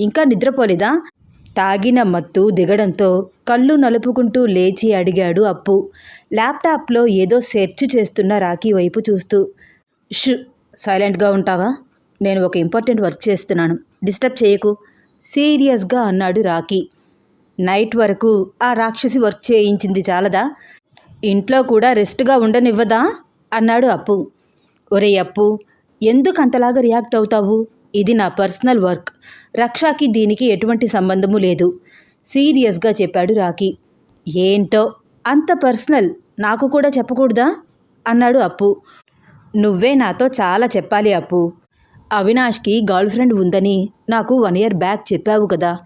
ఇంకా నిద్రపోలేదా? తాగిన మత్తు దిగడంతో కళ్ళు నలుపుకుంటూ లేచి అడిగాడు అప్పు. ల్యాప్టాప్లో ఏదో సెర్చ్ చేస్తున్న రాఖీ వైపు చూస్తూ షు సైలెంట్గా ఉంటావా? నేను ఒక ఇంపార్టెంట్ వర్క్ చేస్తున్నాను. డిస్టర్బ్ చేయకు. సీరియస్గా అన్నాడు రాఖీ. నైట్ వరకు ఆ రాక్షసి వర్క్ చేయించింది చాలదా? ఇంట్లో కూడా రెస్ట్గా ఉండనివ్వదా? అన్నాడు అప్పు. ఒరే అప్పు ఎందుకు అంతలాగా రియాక్ట్ అవుతావు? ఇది నా పర్సనల్ వర్క్. రక్షాకి దీనికి ఎటువంటి సంబంధము లేదు. సీరియస్గా చెప్పాడు రాఖీ. ఏంటో? అంత పర్సనల్? నాకు కూడా చెప్పకూడదా? అన్నాడు అప్పు. నువ్వే నాతో చాలా చెప్పాలి అప్పు. అవినాష్కి గర్ల్ ఫ్రెండ్ ఉందని నాకు వన్ ఇయర్ బ్యాక్ చెప్పావు కదా.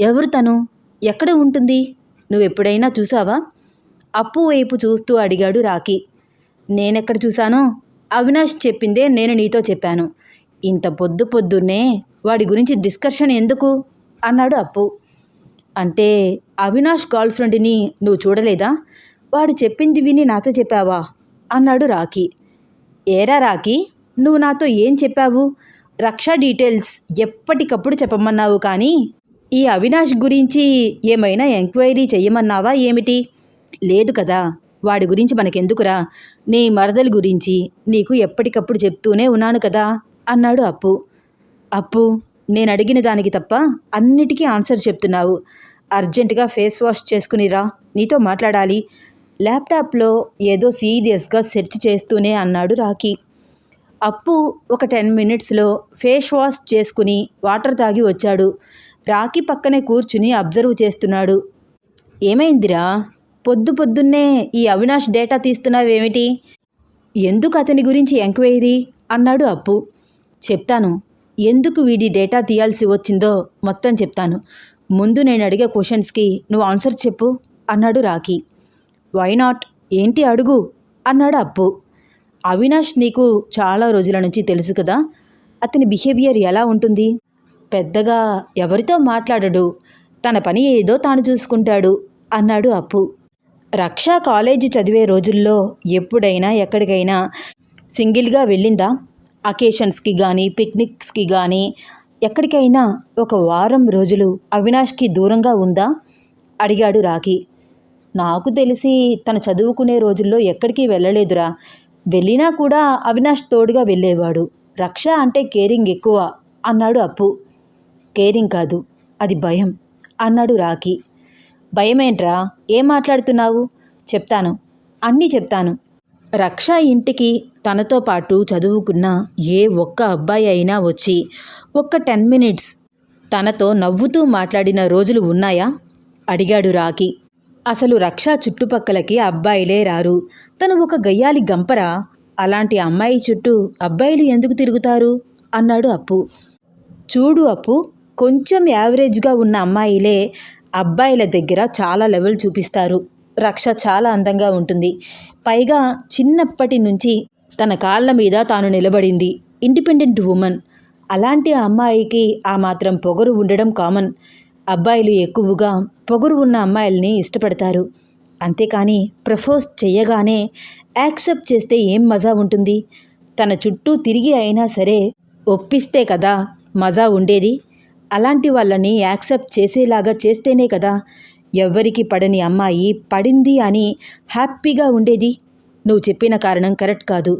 ఎవరు తను? ఎక్కడ ఉంటుంది? నువ్వు ఎప్పుడైనా చూసావా? అప్పు వైపు చూస్తూ అడిగాడు రాఖీ. నేనెక్కడ చూశానో? అవినాష్ చెప్పిందే నేను నీతో చెప్పాను. ఇంత పొద్దు పొద్దున్నే వాడి గురించి డిస్కషన్ ఎందుకు? అన్నాడు అప్పు. అంటే అవినాష్ గర్ల్ ఫ్రెండ్ని నువ్వు చూడలేదా? వాడు చెప్పింది విని నాతో చెప్పావా? అన్నాడు రాఖీ. ఏరా రాఖీ నువ్వు నాతో ఏం చెప్పావు? రక్షా డీటెయిల్స్ ఎప్పటికప్పుడు చెప్పమన్నావు కానీ ఈ అవినాష్ గురించి ఏమైనా ఎంక్వైరీ చెయ్యమన్నావా ఏమిటి? లేదు కదా వాడి గురించి మనకెందుకురా? నీ మరదల గురించి నీకు ఎప్పటికప్పుడు చెప్తూనే ఉన్నాను కదా. అన్నాడు అప్పు. అప్పు నేను అడిగిన దానికి తప్ప అన్నిటికీ ఆన్సర్ చెప్తున్నావు. అర్జెంటుగా ఫేస్ వాష్ చేసుకునిరా నీతో మాట్లాడాలి. ల్యాప్టాప్లో ఏదో సీరియస్గా సెర్చ్ చేస్తూనే అన్నాడు రాఖీ. అప్పు ఒక టెన్ మినిట్స్లో ఫేస్ వాష్ చేసుకుని వాటర్ తాగి వచ్చాడు. రాఖీ పక్కనే కూర్చుని అబ్జర్వ్ చేస్తున్నాడు. ఏమైందిరా? పొద్దు పొద్దున్నే ఈ అవినాష్ డేటా తీస్తున్నావేమిటి? ఎందుకు అతని గురించి ఎంక్వైరీ? అన్నాడు అప్పు. చెప్తాను. ఎందుకు వీడి డేటా తీయాల్సి వచ్చిందో మొత్తం చెప్తాను. ముందు నేను అడిగే క్వశ్చన్స్కి నువ్వు ఆన్సర్ చెప్పు అన్నాడు రాఖీ. Why not? ఏంటి అడుగు? అన్నాడు అప్పు. అవినాష్ నీకు చాలా రోజుల నుంచి తెలుసు కదా అతని బిహేవియర్ ఎలా ఉంటుంది? పెద్దగా ఎవరితో మాట్లాడడు? తన పని ఏదో తాను చూసుకుంటాడు అన్నాడు అప్పు. రక్ష కాలేజీ చదివే రోజుల్లో ఎప్పుడైనా ఎక్కడికైనా సింగిల్గా వెళ్ళిందా? అకేషన్స్కి కానీ పిక్నిక్స్కి కానీ ఎక్కడికైనా ఒక వారం రోజులు అవినాష్కి దూరంగా ఉందా? అడిగాడు రాఖీ. నాకు తెలిసి తను చదువుకునే రోజుల్లో ఎక్కడికి వెళ్ళలేదురా. వెళ్ళినా కూడా అవినాష్ తోడుగా వెళ్ళేవాడు. రక్ష అంటే కేరింగ్ ఎక్కువ అన్నాడు అప్పు. కేరింగ్ కాదు అది భయం అన్నాడు రాఖీ. భయమేంట్రా? ఏం మాట్లాడుతున్నావు? చెప్తాను. అన్నీ చెప్తాను. రక్ష ఇంటికి తనతో పాటు చదువుకున్న ఏ ఒక్క అబ్బాయి అయినా వచ్చి ఒక్క టెన్ మినిట్స్ తనతో నవ్వుతూ మాట్లాడిన రోజులు ఉన్నాయా? అడిగాడు రాఖీ. అసలు రక్ష చుట్టుపక్కలకి అబ్బాయిలే రారు. తను ఒక గయ్యాలి గంపరా? అలాంటి అమ్మాయి చుట్టూ అబ్బాయిలు ఎందుకు తిరుగుతారు? అన్నాడు అప్పు. చూడు అప్పు కొంచెం యావరేజ్గా ఉన్న అమ్మాయిలే అబ్బాయిల దగ్గర చాలా లెవెల్ చూపిస్తారు. రక్ష చాలా అందంగా ఉంటుంది. పైగా చిన్నప్పటి నుంచి తన కాళ్ళ మీద తాను నిలబడింది. Independent women. అలాంటి అమ్మాయికి ఆ మాత్రం పొగరు ఉండడం కామన్. అబ్బాయిలు ఎక్కువగా పొగరు ఉన్న అమ్మాయిల్ని ఇష్టపడతారు. అంతేకాని ప్రపోజ్ చేయగానే యాక్సెప్ట్ చేస్తే ఏం మజా ఉంటుంది? తన చుట్టూ తిరిగి అయినా సరే ఒప్పిస్తే కదా మజా ఉండేది? అలాంటి వాళ్ళని యాక్సెప్ట్ చేసేలాగా చేస్తేనే కదా ఎవ్వరికి పడని అమ్మాయి పడింది అని హ్యాపీగా ఉండేది. నువ్వు చెప్పిన కారణం కరెక్ట్ కాదు.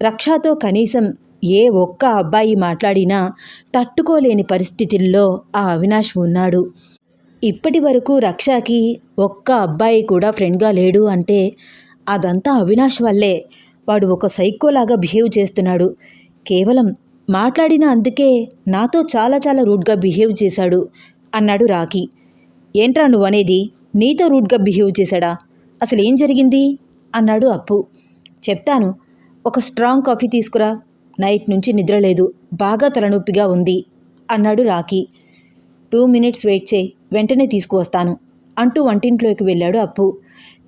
రక్షాతో కనీసం ఏ ఒక్క అబ్బాయి మాట్లాడినా తట్టుకోలేని పరిస్థితుల్లో ఆ అవినాష్ ఉన్నాడు. ఇప్పటి వరకు రక్షాకి ఒక్క అబ్బాయి కూడా ఫ్రెండ్గా లేడు అంటే అదంతా అవినాష్ వల్లే. వాడు ఒక సైకోలాగా బిహేవ్ చేస్తున్నాడు. కేవలం మాట్లాడిన అందుకే నాతో చాలా చాలా రూడ్గా బిహేవ్ చేశాడు అన్నాడు రాఖీ. ఏంట్రా నువ్వనేది? నీతో రూట్గా బిహేవ్ చేశాడా? అసలు ఏం జరిగింది? అన్నాడు అప్పు. చెప్తాను. ఒక స్ట్రాంగ్ కాఫీ తీసుకురా. నైట్ నుంచి నిద్ర లేదు. బాగా తలనొప్పిగా ఉంది. అన్నాడు రాఖీ. టూ మినిట్స్ వెయిట్ చేయి. వెంటనే తీసుకువస్తాను. అంటూ వంటింట్లోకి వెళ్ళాడు అప్పు.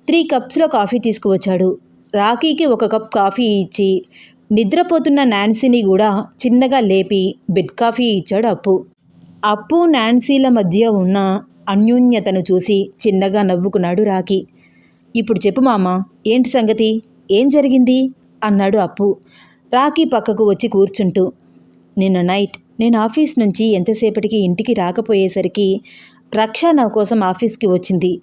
త్రీ కప్స్లో కాఫీ తీసుకువచ్చాడు. రాకీకి ఒక కప్ కాఫీ ఇచ్చి నిద్రపోతున్న నాన్సీని కూడా చిన్నగా లేపి బెడ్ కాఫీ ఇచ్చాడు అప్పు. అప్పు నాన్సీల మధ్య ఉన్న అన్యోన్యతను చూసి చిన్నగా నవ్వుకున్నాడు రాఖి. ఇప్పుడు చెప్పు మామ ఏంటి సంగతి? ఏం జరిగింది? అన్నాడు అప్పు. రాకీ పక్కకు వచ్చి కూర్చుంటూ నిన్న నైట్ నేను ఆఫీస్ నుంచి ఎంతసేపటికి ఇంటికి రాకపోయేసరికి రక్ష నా కోసం ఆఫీస్కి వచ్చింది.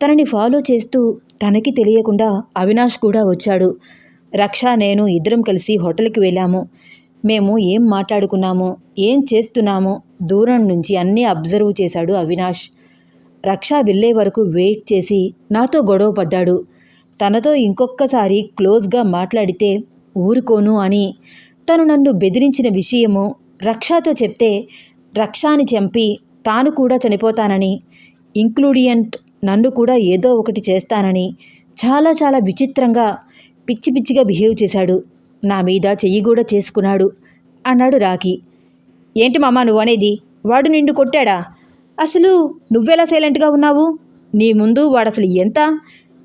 తనని ఫాలో చేస్తూ తనకి తెలియకుండా అవినాష్ కూడా వచ్చాడు. రక్ష నేను ఇద్దరం కలిసి హోటల్కి వెళ్ళాము. మేము ఏం మాట్లాడుకున్నామో ఏం చేస్తున్నామో దూరం నుంచి అన్నీ అబ్జర్వ్ చేశాడు అవినాష్. రక్ష వెళ్ళే వరకు వెయిట్ చేసి నాతో గొడవ పడ్డాడు. తనతో ఇంకొక్కసారి క్లోజ్గా మాట్లాడితే ఊరుకోను అని. తను నన్ను బెదిరించిన విషయము రక్షతో చెప్తే రక్షాని చంపి తాను కూడా చనిపోతానని ఇంక్లూడియంట్ నన్ను కూడా ఏదో ఒకటి చేస్తానని చాలా చాలా విచిత్రంగా పిచ్చి పిచ్చిగా బిహేవ్ చేశాడు. నా మీద చెయ్యి కూడా చేసుకున్నాడు అన్నాడు రాఖీ. ఏంటి మామ నువ్వు అనేది వాడు నిండు కొట్టాడా? అసలు నువ్వెలా సైలెంట్గా ఉన్నావు? నీ ముందు వాడు అసలు ఎంత?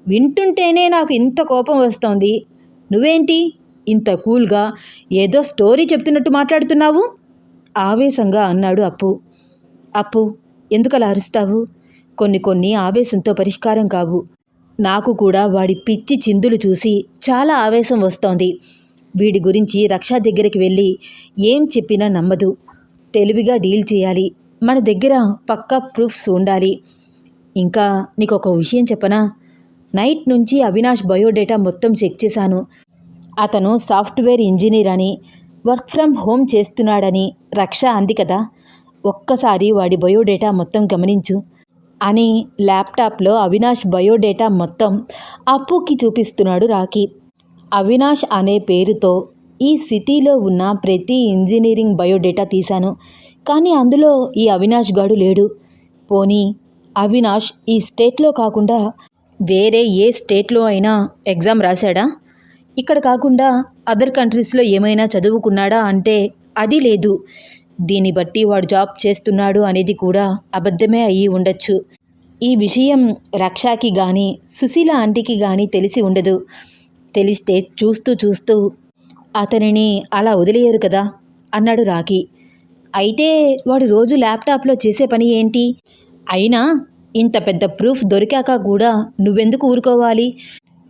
వింటుంటేనే నాకు ఇంత కోపం వస్తోంది. నువ్వేంటి? ఇంత కూల్గా ఏదో స్టోరీ చెప్తున్నట్టు మాట్లాడుతున్నావు? ఆవేశంగా అన్నాడు అప్పు. అప్పు ఎందుకలా అరుస్తావు? కొన్ని కొన్ని ఆవేశంతో పరిష్కారం కావు. నాకు కూడా వాడి పిచ్చి చిందులు చూసి చాలా ఆవేశం వస్తోంది. వీడి గురించి రక్షా దగ్గరికి వెళ్ళి ఏం చెప్పినా నమ్మదు. తెలివిగా డీల్ చేయాలి. మన దగ్గర పక్కా ప్రూఫ్స్ ఉండాలి. ఇంకా నీకు ఒక విషయం చెప్పనా? నైట్ నుంచి అవినాష్ బయోడేటా మొత్తం చెక్ చేశాను. అతను సాఫ్ట్వేర్ ఇంజనీర్ అని వర్క్ ఫ్రమ్ హోమ్ చేస్తున్నాడని రక్ష అంది కదా. ఒక్కసారి వాడి బయోడేటా మొత్తం గమనించు అని ల్యాప్టాప్లో అవినాష్ బయోడేటా మొత్తం అప్పుకి చూపిస్తున్నాడు రాకీ అవినాష్ అనే పేరుతో ఈ సిటీలో ఉన్న ప్రతి ఇంజనీరింగ్ బయోడేటా తీశాను. కానీ అందులో ఈ అవినాష్ గాడు లేడు. పోనీ అవినాష్ ఈ స్టేట్లో కాకుండా వేరే ఏ స్టేట్లో అయినా ఎగ్జామ్ రాశాడా? ఇక్కడ కాకుండా అదర్ కంట్రీస్లో ఏమైనా చదువుకున్నాడా అంటే అది లేదు. దీన్ని బట్టి వాడు జాబ్ చేస్తున్నాడు అనేది కూడా అబద్ధమే అయ్యి ఉండొచ్చు. ఈ విషయం రక్షాకి కానీ సుశీల ఆంటీకి కానీ తెలిసి ఉండదు. తెలిస్తే చూస్తూ చూస్తూ అతనిని అలా వదిలేయరు కదా? అన్నాడు రాఖీ. అయితే వాడు రోజు ల్యాప్టాప్లో చేసే పని ఏంటి? అయినా ఇంత పెద్ద ప్రూఫ్ దొరికాక కూడా నువ్వెందుకు ఊరుకోవాలి?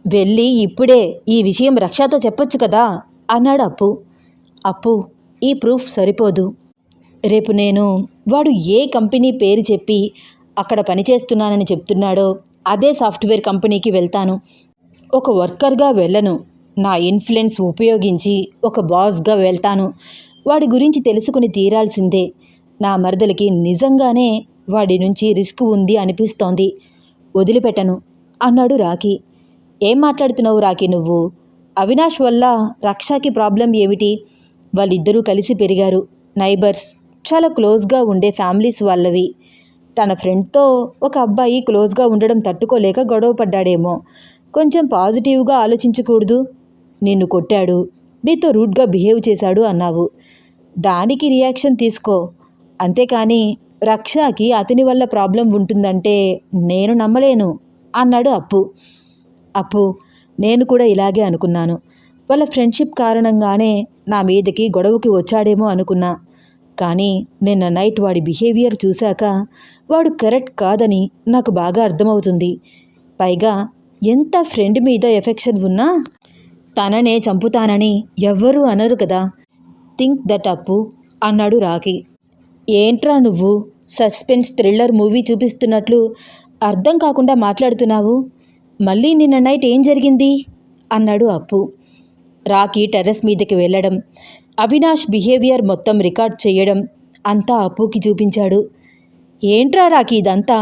వెళ్ళి ఇప్పుడే ఈ విషయం రక్షాతో చెప్పొచ్చు కదా? అన్నాడు అప్పు. అప్పు ఈ ప్రూఫ్ సరిపోదు. రేపు నేను వాడు ఏ కంపెనీ పేరు చెప్పి అక్కడ పనిచేస్తున్నానని చెప్తున్నాడో అదే సాఫ్ట్వేర్ కంపెనీకి వెళ్తాను. ఒక వర్కర్గా వెళ్ళను. నా ఇన్ఫ్లుయెన్స్ ఉపయోగించి ఒక బాస్గా వెళ్తాను. వాడి గురించి తెలుసుకుని తీరాల్సిందే. నా మరదలకి నిజంగానే వాడి నుంచి రిస్క్ ఉంది అనిపిస్తోంది. వదిలిపెట్టను అన్నాడు రాఖీ. ఏం మాట్లాడుతున్నావు రాఖీ నువ్వు? అవినాష్ వల్ల రక్షాకి ప్రాబ్లం ఏమిటి? వాళ్ళిద్దరూ కలిసి పెరిగారు. నైబర్స్ చాలా క్లోజ్గా ఉండే ఫ్యామిలీస్ వాళ్ళవి. తన ఫ్రెండ్తో ఒక అబ్బాయి క్లోజ్గా ఉండడం తట్టుకోలేక గొడవ పడ్డాడేమో. కొంచెం పాజిటివ్గా ఆలోచించకూడదు. నిన్ను కొట్టాడు. నీతో రూడ్గా బిహేవ్ చేశాడు అన్నావు. దానికి రియాక్షన్ తీసుకో. అంతేకాని రక్షకి అతని వల్ల ప్రాబ్లం ఉంటుందంటే నేను నమ్మలేను అన్నాడు అప్పు. అప్పు నేను కూడా ఇలాగే అనుకున్నాను. వాళ్ళ ఫ్రెండ్షిప్ కారణంగానే నా మీదకి గొడవకి వచ్చాడేమో అనుకున్నా. కానీ నిన్న నైట్ వాడి బిహేవియర్ చూశాక వాడు కరెక్ట్ కాదని నాకు బాగా అర్థమవుతుంది. పైగా ఎంత ఫ్రెండ్ మీద ఎఫెక్షన్ ఉన్నా తననే చంపుతానని ఎవ్వరూ అనరు కదా. థింక్ దట్ అప్పు అన్నాడు రాకీ ఏంట్రా నువ్వు? సస్పెన్స్ థ్రిల్లర్ మూవీ చూపిస్తున్నట్లు అర్థం కాకుండా మాట్లాడుతున్నావు? మళ్ళీ నిన్న నైట్ ఏం జరిగింది? అన్నాడు అప్పు. రాకీ టెర్రస్ మీదకి వెళ్ళడం అవినాష్ బిహేవియర్ మొత్తం రికార్డ్ చేయడం అంతా అప్పుకి చూపించాడు. ఏంట్రా రాకీ ఇదంతా?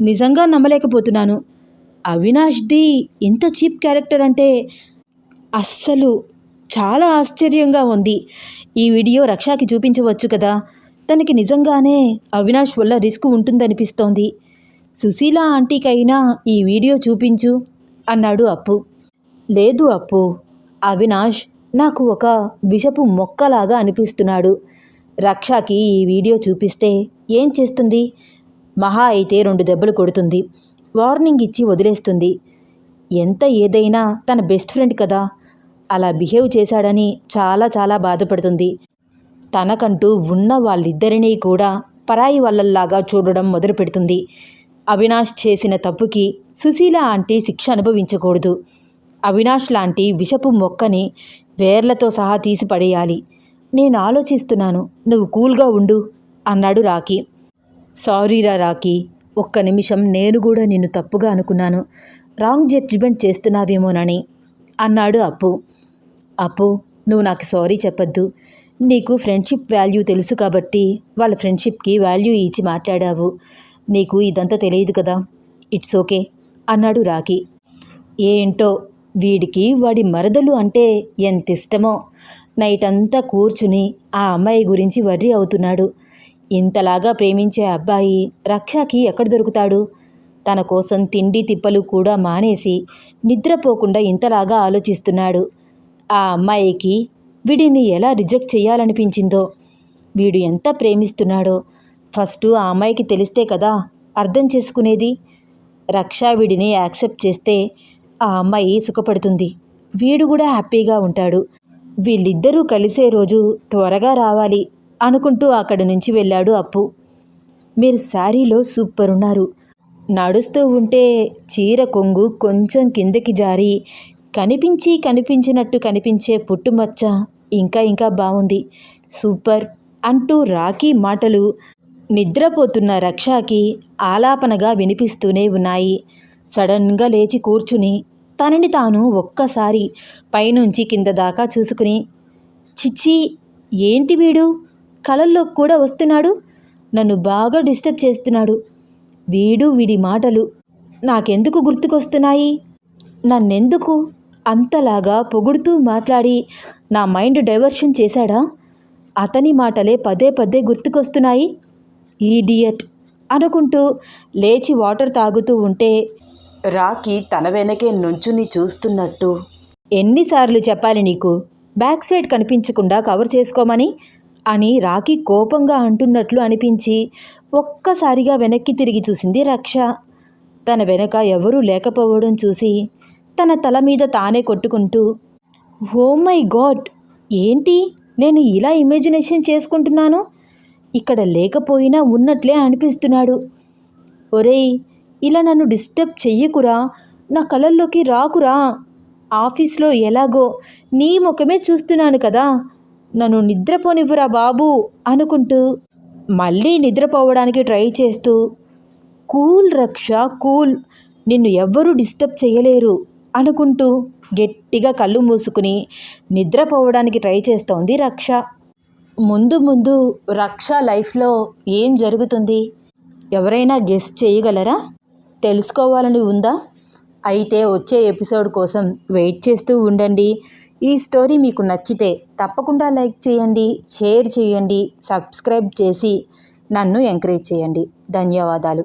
నిజంగా నమ్మలేకపోతున్నాను. అవినాష్ది ఇంత చీప్ క్యారెక్టర్ అంటే అస్సలు చాలా ఆశ్చర్యంగా ఉంది. ఈ వీడియో రక్షాకి చూపించవచ్చు కదా? తనకి నిజంగానే అవినాష్ వల్ల రిస్క్ ఉంటుందనిపిస్తోంది. సుశీల ఆంటీకైనా ఈ వీడియో చూపించు అన్నాడు అప్పు. లేదు అప్పు. అవినాష్ నాకు ఒక విషపు మొక్కలాగా అనిపిస్తున్నాడు. రక్షకి ఈ వీడియో చూపిస్తే ఏం చేస్తుంది? మహా అయితే రెండు దెబ్బలు కొడుతుంది. వార్నింగ్ ఇచ్చి వదిలేస్తుంది. ఎంత ఏదైనా తన బెస్ట్ ఫ్రెండ్ కదా. అలా బిహేవ్ చేశాడని చాలా చాలా బాధపడుతుంది. తనకంటూ ఉన్న వాళ్ళిద్దరినీ కూడా పరాయి వాళ్ళల్లాగా చూడడం మొదలుపెడుతుంది. అవినాష్ చేసిన తప్పుకి సుశీల ఆంటీ శిక్ష అనుభవించకూడదు. అవినాష్ లాంటి విషపు మొక్కని వేర్లతో సహా తీసి పడేయాలి. నేను ఆలోచిస్తున్నాను నువ్వు కూల్గా ఉండు అన్నాడు రాకీ సారీరా రాకీ ఒక్క నిమిషం నేను కూడా నిన్ను తప్పుగా అనుకున్నాను. రాంగ్ జడ్జిమెంట్ చేస్తున్నావేమోనని అన్నాడు అప్పు. అప్పు నువ్వు నాకు సారీ చెప్పొద్దు. నీకు ఫ్రెండ్షిప్ వాల్యూ తెలుసు కాబట్టి వాళ్ళ ఫ్రెండ్షిప్కి వాల్యూ ఇచ్చి మాట్లాడావు. నీకు ఇదంతా తెలియదు కదా. ఇట్స్ ఓకే అన్నాడు రాఖి. ఏంటో వీడికి వాడి మరదలు అంటే ఎంత ఇష్టమో నైట్ అంతా కూర్చుని ఆ అమ్మాయి గురించి వర్రీ అవుతున్నాడు. ఇంతలాగా ప్రేమించే అబ్బాయి రక్షకి ఎక్కడ దొరుకుతాడు? తన కోసం తిండి తిప్పలు కూడా మానేసి నిద్రపోకుండా ఇంతలాగా ఆలోచిస్తున్నాడు. ఆ అమ్మాయికి వీడిని ఎలా రిజెక్ట్ చేయాలనిపించిందో వీడు ఎంత ప్రేమిస్తున్నాడో ఫస్ట్ ఆ అమ్మాయికి తెలిస్తే కదా అర్థం చేసుకునేది. రక్ష వీడిని యాక్సెప్ట్ చేస్తే ఆ అమ్మాయి సుఖపడుతుంది. వీడు కూడా హ్యాపీగా ఉంటాడు. వీళ్ళిద్దరూ కలిసే రోజు త్వరగా రావాలి అనుకుంటూ అక్కడి నుంచి వెళ్ళాడు అప్పు. మీరు శారీలో సూపర్ ఉన్నారు. నడుస్తూ ఉంటే చీర కొంగు కొంచెం కిందకి జారి కనిపించి కనిపించినట్టు కనిపించే పుట్టుమచ్చ ఇంకా ఇంకా బాగుంది సూపర్! అంటూ రాఖీ మాటలు నిద్రపోతున్న రక్షాకి ఆలాపనగా వినిపిస్తూనే ఉన్నాయి. సడన్గా లేచి కూర్చుని తనని తాను ఒక్కసారి పైనుంచి కింద దాకా చూసుకుని చిచ్చి ఏంటి వీడు? కలల్లో కూడా వస్తున్నాడు? నన్ను బాగా డిస్టర్బ్ చేస్తున్నాడు. వీడు వీడి మాటలు నాకెందుకు గుర్తుకొస్తున్నాయి? నన్నెందుకు? అంతలాగా పొగుడుతూ మాట్లాడి నా మైండ్ డైవర్షన్ చేశాడా? అతని మాటలే పదే పదే గుర్తుకొస్తున్నాయి. ఈడియట్ అనుకుంటూ లేచి వాటర్ తాగుతూ ఉంటే రాకి తన వెనకే నుంచుని చూస్తున్నట్టు. ఎన్నిసార్లు చెప్పాలి నీకు? బ్యాక్ సైడ్ కనిపించకుండా కవర్ చేసుకోమని అని రాఖీ కోపంగా అంటున్నట్లు అనిపించి ఒక్కసారిగా వెనక్కి తిరిగి చూసింది రక్ష. తన వెనక ఎవరూ లేకపోవడం చూసి తన తల మీద తానే కొట్టుకుంటూ ఓ మై గాడ్! ఏంటి? నేను ఇలా ఇమాజినేషన్ చేసుకుంటున్నాను? ఇక్కడ లేకపోయినా ఉన్నట్లే అనిపిస్తున్నాడు. ఒరేయ్ ఇలా నన్ను డిస్టర్బ్ చెయ్యకురా నా కళల్లోకి రాకురా. ఆఫీస్లో ఎలాగో నీ ముఖమే చూస్తున్నాను కదా. నన్ను నిద్రపోనివ్వరా బాబు అనుకుంటూ మళ్ళీ నిద్రపోవడానికి ట్రై చేస్తూ కూల్ రక్ష కూల్ నిన్ను ఎవ్వరూ డిస్టర్బ్ చేయలేరు అనుకుంటూ గట్టిగా కళ్ళు మూసుకుని నిద్రపోవడానికి ట్రై చేస్తోంది రక్ష. ముందు ముందు రక్ష లైఫ్లో ఏం జరుగుతుంది? ఎవరైనా గెస్ట్ చేయగలరా? తెలుసుకోవాలని ఉందా? అయితే వచ్చే ఎపిసోడ్ కోసం వెయిట్ చేస్తూ ఉండండి. ఈ స్టోరీ మీకు నచ్చితే తప్పకుండా లైక్ చేయండి షేర్ చేయండి సబ్స్క్రైబ్ చేసి నన్ను ఎంకరేజ్ చేయండి. ధన్యవాదాలు.